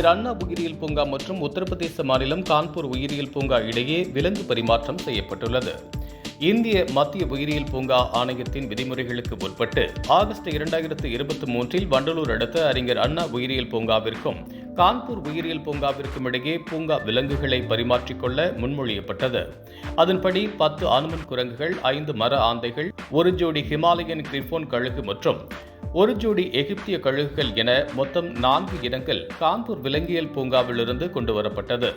அறிஞர் அண்ணா உயிரியல் பூங்கா மற்றும் உத்தரப்பிரதேச மாநிலம் கான்பூர் உயிரியல் பூங்கா இடையே விலங்கு பரிமாற்றம் செய்யப்பட்டுள்ளது. இந்திய மத்திய உயிரியல் பூங்கா ஆணையத்தின் விதிமுறைகளுக்கு உட்பட்டு ஆகஸ்ட் இரண்டாயிரத்து இருபத்தி மூன்றில் வண்டலூர் அடுத்த அறிஞர் அண்ணா உயிரியல் பூங்காவிற்கும் கான்பூர் உயிரியல் பூங்காவிற்கும் இடையே பூங்கா விலங்குகளை பரிமாற்றிக்கொள்ள முன்மொழியப்பட்டது. அதன்படி பத்து ஆனுமன் குரங்குகள் ஐந்து மர ஆந்தைகள் ஒரு ஜோடி ஹிமாலயன் கிரிஃபோன் கழுகு மற்றும் ஒரு ஜோடி எகிப்திய கழுகுகள் என மொத்தம் நான்கு இனங்கள் கான்பூர் விலங்கியல் பூங்காவிலிருந்து கொண்டு வரப்பட்டது.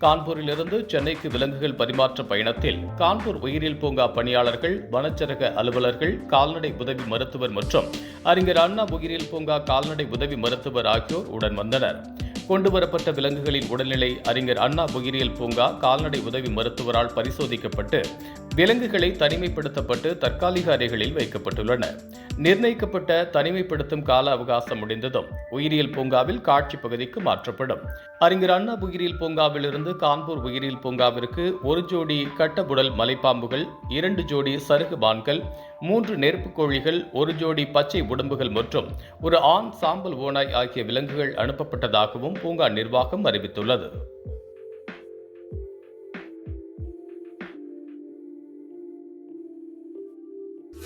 கான்பூரிலிருந்து சென்னைக்கு விலங்குகள் பரிமாற்ற பயணத்தில் கான்பூர் உயிரியல் பூங்கா பணியாளர்கள் வனச்சரக அலுவலர்கள் கால்நடை உதவி மருத்துவர் மற்றும் அறிஞர் அண்ணா உயிரியல் பூங்கா கால்நடை உதவி மருத்துவர் ஆகியோர் உடன் வந்தனர். கொண்டுவரப்பட்ட விலங்குகளின் உடல்நிலை அறிஞர் அண்ணா உயிரியல் பூங்கா கால்நடை உதவி மருத்துவரால் பரிசோதிக்கப்பட்டு விலங்குகளை தனிமைப்படுத்தப்பட்டு தற்காலிக அறைகளில் வைக்கப்பட்டுள்ளன. நிர்ணயிக்கப்பட்ட தனிமைப்படுத்தும் கால அவகாசம் முடிந்ததும் உயிரியல் பூங்காவில் காட்சி பகுதிக்கு மாற்றப்படும். அறிஞர் அண்ணா உயிரியல் பூங்காவிலிருந்து கான்பூர் உயிரியல் பூங்காவிற்கு ஒரு ஜோடி கட்டபுடல் மலைப்பாம்புகள் இரண்டு ஜோடி சருகு பான்கள் மூன்று நெருப்பு கோழிகள் ஒரு ஜோடி பச்சை உடம்புகள் மற்றும் ஒரு ஆண் சாம்பல் ஓனாய் ஆகிய விலங்குகள் அனுப்பப்பட்டதாகவும் பூங்கா நிர்வாகம் அறிவித்துள்ளது.